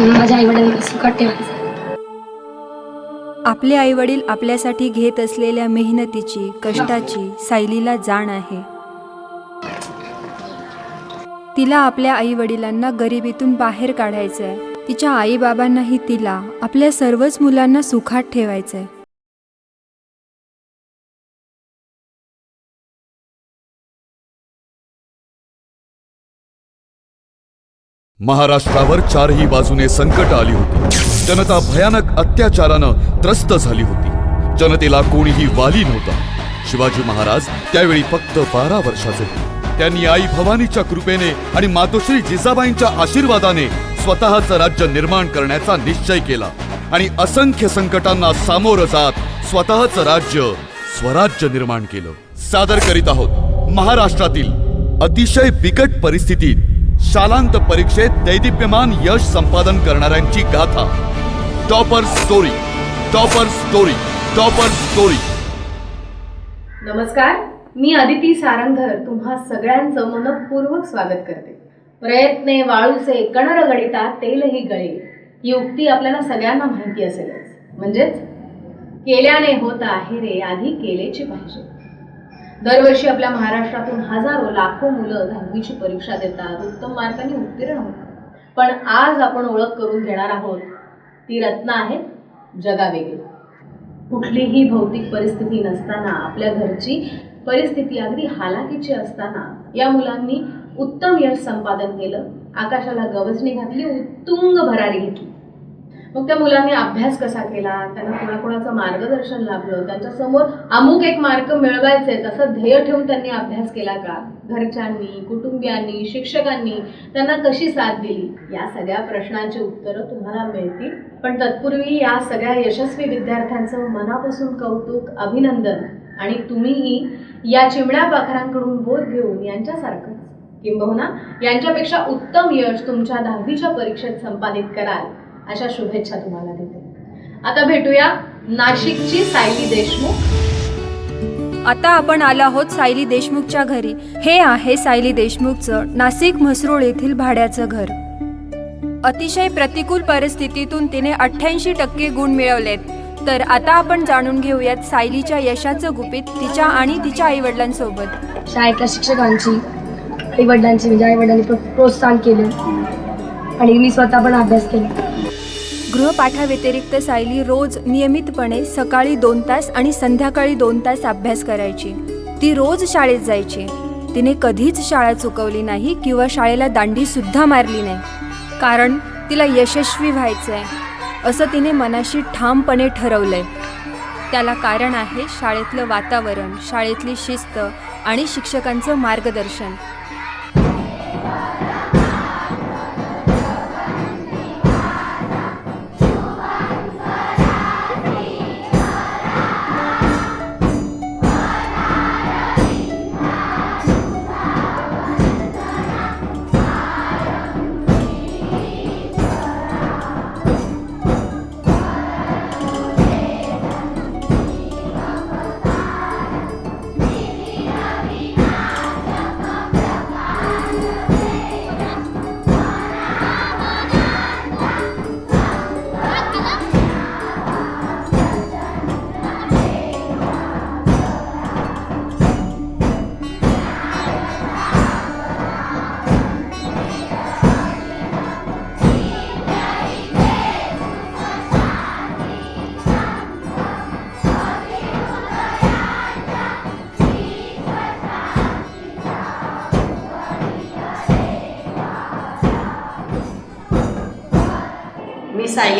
माझ्या आईवडिलांना सुखात ठेवायचं. आपले आईवडील आपल्यासाठी घेत असलेल्या मेहनतीची कष्टाची सायलीला जाण आहे. तिला आपल्या आईवडिलांना गरिबीतून बाहेर काढायचं आहे तिच्या आईबाबांनाही तिला आपल्या सर्वच मुलांना सुखात ठेवायचं आहे महाराष्ट्रावर चारही बाजूने संकट आली होती. जनता भयानक अत्याचारानं त्रस्त झाली होती. जनतेला कोणीही वाली नव्हता. शिवाजी महाराज त्यावेळी फक्त बारा वर्षाचे होते. त्यांनी आई भवानीच्या कृपेने आणि मातोश्री जिजाबाईंच्या आशीर्वादाने स्वतःचं राज्य निर्माण करण्याचा निश्चय केला आणि असंख्य संकटांना सामोरं जात स्वतःचं राज्य स्वराज्य निर्माण केलं. सादर करीत आहोत महाराष्ट्रातील अतिशय बिकट परिस्थितीत शालांत परीक्षेत दैदिप्यमान यश संपादन करणाऱ्यांची गाथा. Topper story topper story topper story नमस्कार मी अदिती सारंगधर तुम्हा सगळ्यांचं मनपूर्वक स्वागत करते. प्रयत्ने वाळूचे कणर गणिता तेलही गळे. ही उक्ती आपल्याला सगळ्यांना माहिती असेलच. म्हणजेच केल्याने होत आहे रे आधी केलेची पाहिजे. दरवर्षी आपल्या महाराष्ट्रातून हजारो लाखो मुलं दहावीची परीक्षा देतात उत्तम मार्कांनी उत्तीर्ण होतात. पण आज आपण ओळख करून घेणार आहोत ती रत्न आहेत जगावेगळी. कुठलीही भौतिक परिस्थिती नसताना आपल्या घरची परिस्थिती अगदी हालाकीची असताना या मुलांनी उत्तम यश संपादन केलं. आकाशाला गवसणी घातली उत्तुंग भरारी घेतली. मग त्या मुलांनी अभ्यास कसा केला? त्यांना कोणाकोणाचं मार्गदर्शन लाभलं? त्यांच्यासमोर अमुक एक मार्क मिळवायचेच असं ध्येय ठेवून त्यांनी अभ्यास केला का? घरच्यांनी कुटुंबियांनी शिक्षकांनी त्यांना कशी साथ दिली? या सगळ्या प्रश्नांची उत्तरं तुम्हाला मिळतील. पण तत्पूर्वी या सगळ्या यशस्वी विद्यार्थ्यांचं मनापासून कौतुक अभिनंदन आणि तुम्हीही या चिमण्या पाखरांकडून बोध घेऊन यांच्यासारखंच किंबहुना यांच्यापेक्षा उत्तम यश तुमच्या दहावीच्या परीक्षेत संपादित कराल. अशा शुभेच्छा तुम्हाला देते. आता भेटूया नाशिकची सायली देशमुख. आता आपण आलो आहोत सायली देशमुखच्या घरी. हे आहे सायली देशमुखचं नाशिक म्हसरूळ येथील भाड्याचं घर. अतिशय प्रतिकूल परिस्थितीतून तिने अठ्ठ्याऐंशी टक्के गुण मिळवलेत. तर आता आपण जाणून घेऊयात सायलीच्या यशाचं गुपित तिच्या आणि तिच्या आईवडिलांसोबत. शाळेतल्या शिक्षकांची आईवडिलांची म्हणजे आईवडिलांनी प्रो प्रोत्साहन केलं. आणि मी स्वतः पण अभ्यास केला. गृहपाठाव्यतिरिक्त सायली रोज नियमितपणे सकाळी दोन तास आणि संध्याकाळी दोन तास अभ्यास करायची. ती रोज शाळेत जायची. तिने कधीच शाळा चुकवली नाही किंवा शाळेला दांडी सुद्धा मारली नाही. कारण तिला यशस्वी व्हायचं आहे असं तिने मनाशी ठामपणे ठरवलंय. त्याला कारण आहे शाळेतलं वातावरण शाळेतली शिस्त आणि शिक्षकांचं मार्गदर्शन.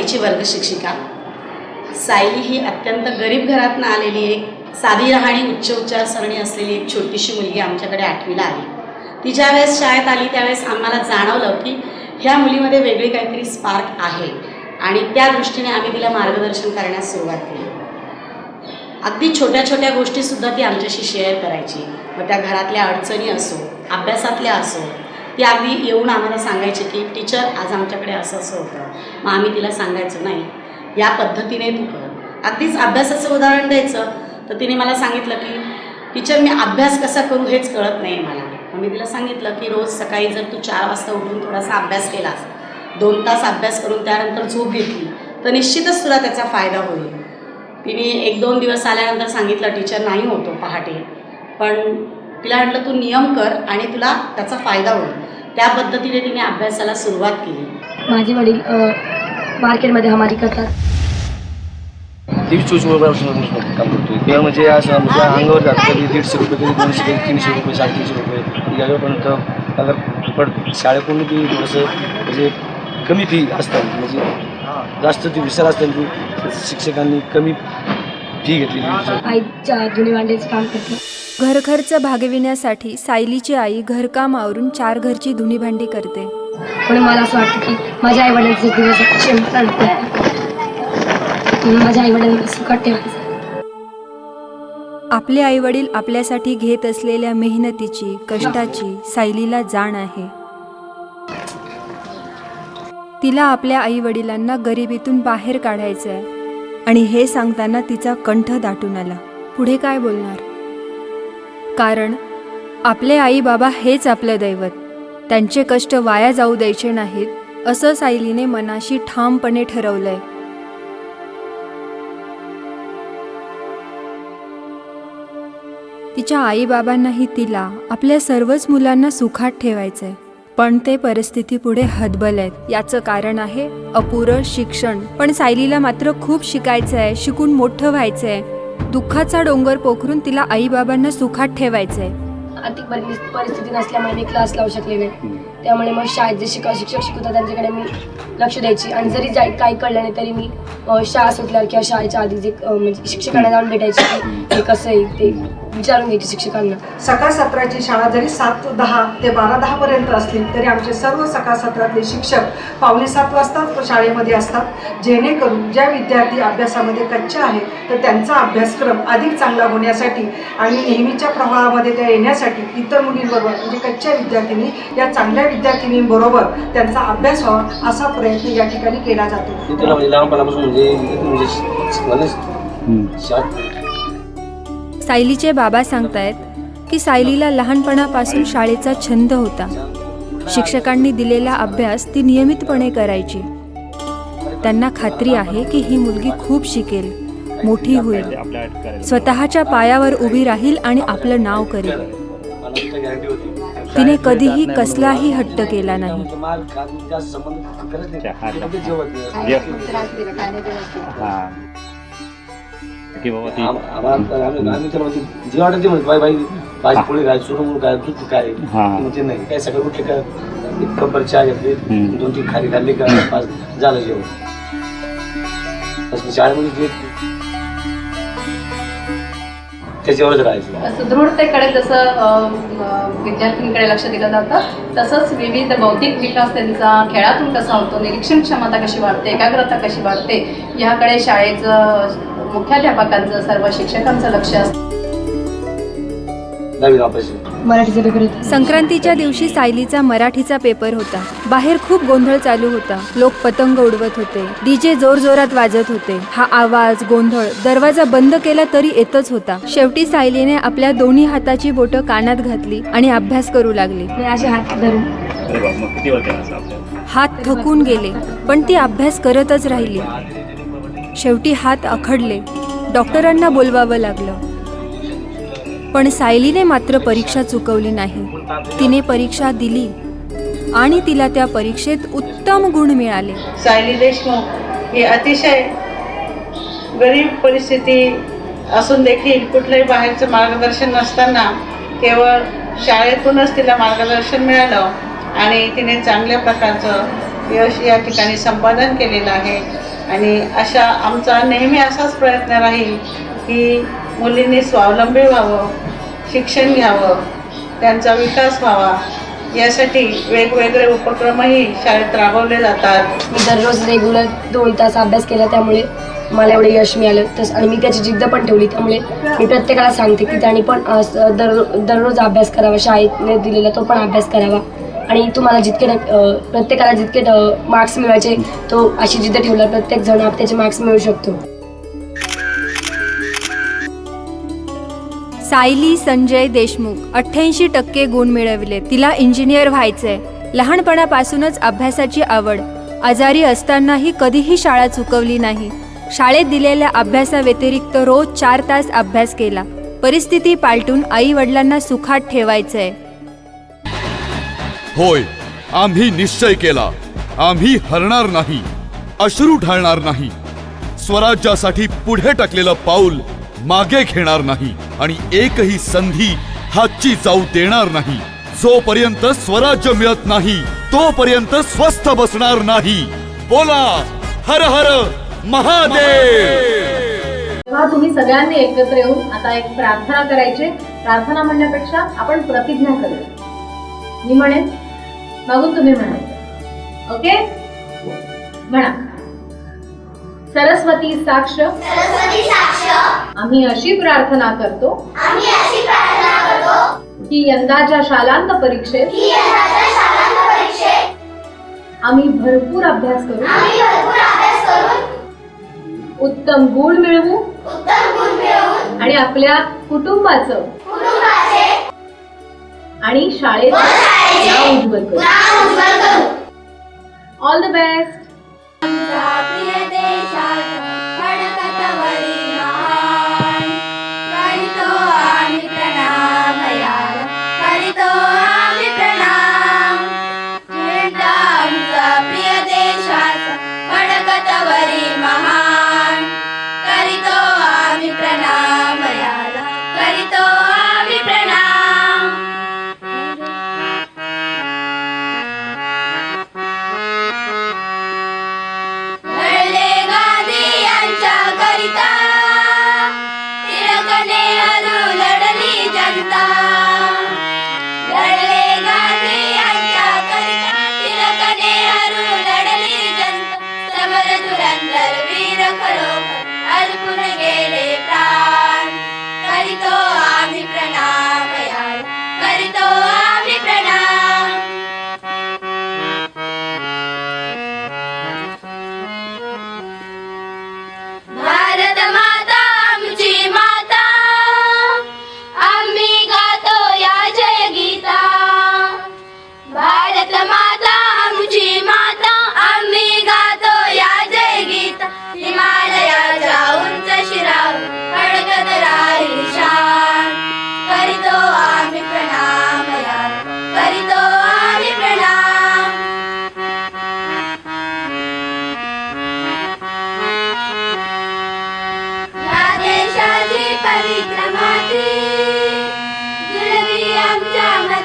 सायलीची वर्गशिक्षिका सायली ही अत्यंत गरीब घरातनं आलेली एक साधी राहणी उच्च उच्चारसरणी असलेली एक छोटीशी मुलगी आमच्याकडे आठवीला आली. ती ज्या वेळेस शाळेत आली त्यावेळेस आम्हाला जाणवलं की ह्या मुलीमध्ये वेगळी काहीतरी स्पार्क आहे आणि त्या दृष्टीने आम्ही तिला मार्गदर्शन करण्यास सुरुवात केली. अगदी छोट्या छोट्या गोष्टीसुद्धा ती आमच्याशी शेअर करायची. मग त्या घरातल्या अडचणी असो अभ्यासातल्या असो ती अगदी येऊन आम्हाला सांगायची की टीचर आज आमच्याकडे असं असं होतं. मग आम्ही तिला सांगायचं नाही या पद्धतीने तू कर. अगदीच अभ्यासाचं उदाहरण द्यायचं. तर तिने मला सांगितलं की टीचर मी अभ्यास कसा करू हेच कळत नाही मला. मग मी तिला सांगितलं की रोज सकाळी जर तू चार वाजता उठून थोडासा अभ्यास केलास दोन तास अभ्यास करून त्यानंतर झोप घेतली तर निश्चितच तुला त्याचा फायदा होईल. तिने एक दोन दिवस आल्यानंतर सांगितलं टीचर नाही होतो पहाटे. पण तिला म्हटलं तू नियम कर आणि तुला त्याचा फायदा होईल. त्या पद्धतीने तिने अभ्यासाला सुरुवात केली. माझे वडील मार्केटमध्ये हमारी करतात. तेवीस चोवीस वर्षापासून काम करतोय. तेव्हा म्हणजे असं म्हणजे अंगावर जातं. कधी दीडशे रुपये कधी दोनशे कधी तीनशे रुपये साडेतीनशे रुपये. यावेळपर्यंत अगर फुकट शाळेकडून ती थोडंसं म्हणजे कमी फी असतात. म्हणजे जास्त ती विसर असतात ती शिक्षकांनी कमी फी घेतलेली आईच्या जुने भांड्याचे काम करते. घरखर्च भागविण्यासाठी सायलीची आई घरकाम आवरून चार घरची धुणी भांडी करते. म्हणून मला असं वाटतं की माझ्या आई वडिलांचे दिवस माझ्या आई वडिलांना सुखात ठेवायचं. आपले आईवडील आपल्यासाठी घेत असलेल्या मेहनतीची कष्टाची सायलीला जाण आहे. तिला आपल्या आईवडिलांना गरिबीतून बाहेर काढायचं आहे आणि हे सांगताना तिचा कंठ दाटून आला. पुढे काय बोलणार? कारण आपले आई बाबा हेच आपलं दैवत. त्यांचे कष्ट वाया जाऊ द्यायचे नाहीत असं सायलीने मनाशी ठामपणे ठरवलंय. तिच्या आईबाबांनाही तिला आपल्या सर्वच मुलांना सुखात ठेवायचंय. पण ते परिस्थिती पुढे हतबल आहेत. याचं कारण आहे अपुरं शिक्षण. पण सायलीला मात्र खूप शिकायचं आहे शिकून मोठं व्हायचं आहे. दुःखाचा डोंगर पोखरून तिला आईबाबांना सुखात ठेवायचंय. आर्थिक परि- परिस्थिती नसल्यामुळे मी क्लास लावू शकले नाही. त्यामुळे मग शाळेत जे शिक शिक्षक शिकवतात त्यांच्याकडे मी लक्ष द्यायची. आणि जरी जाई काही कळलं नाही तरी मी शाळा सुटल्यावर किंवा शाळेच्या आधी जे म्हणजे शिक्षकांना जाऊन भेटायची की कसं आहे ते. विचारून घ्यायची शिक्षकांना. सकाळ सत्राची शाळा जरी सात दहा ते बारा दहापर्यंत असली तरी आमचे सर्व सकाळ सत्रातले शिक्षक पावणे सात वाजता शाळेमध्ये असतात. जेणेकरून ज्या विद्यार्थी अभ्यासामध्ये कच्चे आहेत तर त्यांचा अभ्यासक्रम अधिक चांगला होण्यासाठी आणि नेहमीच्या प्रवाहामध्ये त्या येण्यासाठी इतर मुलींबरोबर म्हणजे कच्च्या विद्यार्थिनी या चांगल्या विद्यार्थिनींबरोबर त्यांचा अभ्यास व्हावा असा प्रयत्न या ठिकाणी केला जातो. म्हणजे लहानपणापासून म्हणजे म्हणजे शाळेत सायलीचे बाबा सांगतायत की सायलीला लहानपणापासून शाळेचा छंद होता. शिक्षकांनी दिलेला अभ्यास ती नियमितपणे करायची. त्यांना खात्री आहे की ही मुलगी खूप शिकेल मोठी होईल स्वतःच्या पायावर उभी राहील आणि आपलं नाव करेल. तिने कधीही कसलाही हट्ट केला नाही. हा, की बाबा ती आम- आम्हाला आम्ही आम्ही त्याला म्हणतो जे वाटत ते म्हणतो बाई बाई भाजी पोळी काय? सुरू काय? दूध काय? हा. म्हणते नाही काय सकाळी उठले का? एक कपर चहा घेतली हम्म. दोन तीन खाली खाल्ली का? पाच झालं जेवण. असं शाळेमध्ये जे त्याच्यावरच राहायचं. सुदृढतेकडे जसं अ, विद्यार्थ्यांकडे लक्ष दिलं जातं तसंच विविध बौद्धिक विकास त्यांचा खेळातून कसा होतो निरीक्षण क्षमता कशी वाढते एकाग्रता कशी वाढते याकडे शाळेचं मुख्याध्यापकांचं सर्व शिक्षकांचं लक्ष असतं. दहावी नापाशी मराठीचे पेपर होते. संक्रांतीच्या दिवशी सायलीचा मराठीचा पेपर होता. बाहेर खूप गोंधळ चालू होता. लोक पतंग उडवत होते. डीजे जोर जोरात वाजत होते. हा आवाज गोंधळ दरवाजा बंद केला तरी येतच होता. शेवटी सायलीने आपल्या दोन्ही हाताची बोटं कानात घातली आणि अभ्यास करू लागली. मी असे हात धरून. अरे बाबा मग किती वाजता असं आपल्याला हात थकून गेले पण ती अभ्यास करतच राहिली. शेवटी हात अखडले. डॉक्टरांना बोलवावं लागलं. पण सायलीने मात्र परीक्षा चुकवली नाही. तिने परीक्षा दिली आणि तिला त्या परीक्षेत उत्तम गुण मिळाले. सायली देशमुख ही अतिशय गरीब परिस्थिती असून देखील कुठलंही बाहेरचं मार्गदर्शन नसताना केवळ शाळेतूनच तिला मार्गदर्शन मिळालं आणि तिने चांगल्या प्रकारचं यश या ठिकाणी संपादन केलेलं आहे. आणि अशा आमचा नेहमी असाच प्रयत्न राहील की मुलींनी स्वावलंबी व्हावं शिक्षण घ्यावं त्यांचा विकास व्हावा. यासाठी वेगवेगळे उपक्रमही शाळेत राबवले जातात. मी दररोज रेग्युलर दोन तास अभ्यास केला त्यामुळे मला एवढं यश मिळालं. तस आणि मी त्याची जिद्द पण ठेवली त्यामुळे मी प्रत्येकाला सांगते की त्यांनी पण दर दररोज अभ्यास करावा. शाळेने दिलेला तो पण अभ्यास करावा. आणि तुम्हाला जितके प्रत्येकाला जितके मार्क्स मिळायचे तो अशी जिद्द ठेवला प्रत्येक जण त्याचे मार्क्स मिळू शकतो. सायली संजय देशमुख अठ्ठ्याऐंशी टक्के गुण मिळविले. तिला इंजिनियर व्हायचंय. लहानपणापासूनच अभ्यासाची आवड. आजारी असतानाही कधीही शाळा चुकवली नाही. शाळेत दिलेल्या अभ्यासाव्यतिरिक्त रोज चार तास अभ्यास केला. परिस्थिती पालटून आई वडिलांना सुखात ठेवायचंय. होय आम्ही निश्चय केला. आम्ही हरणार नाही अश्रू ढाळणार नाही. स्वराज्यासाठी पुढे टाकलेलं पाऊल मागे घेणार नाही आणि एकही संधी हातची जाऊ देणार नाही. जोपर्यंत स्वराज्य मिळत नाही तोपर्यंत स्वस्थ बसणार नाही. बोला हर हर महादेव! तेव्हा तुम्ही सगळ्यांनी एकत्र येऊन आता एक प्रार्थना करायची. प्रार्थना म्हणण्यापेक्षा आपण प्रतिज्ञा करूया. मी म्हणेन मागून तुम्ही म्हणायचं ओके? म्हणा. सरस्वती साक्ष. आम्ही अशी प्रार्थना करतो. की यंदाच्या शालांत परीक्षेत आम्ही भरपूर अभ्यास करू. उत्तम गुण मिळवू. आणि आपल्या कुटुंबाचं आणि शाळेत नाव उज्ज्वल करू. ऑल द बेस्ट धुरंधर वीर खरोखर अर्पून गेले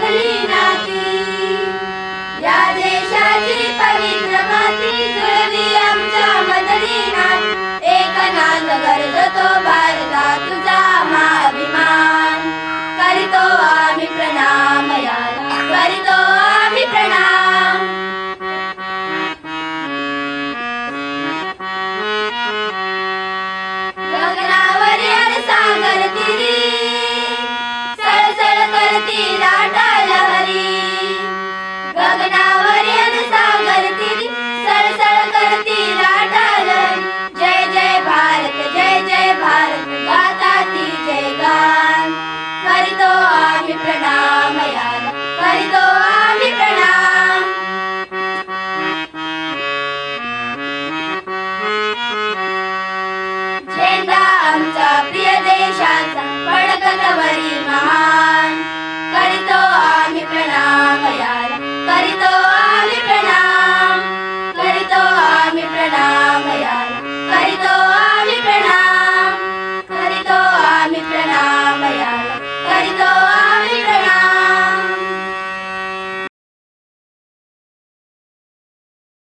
राखली नाती या देशाची पवित्र माती जुळवी आमच्या मदरी नात एक गरजतो भारता तुझा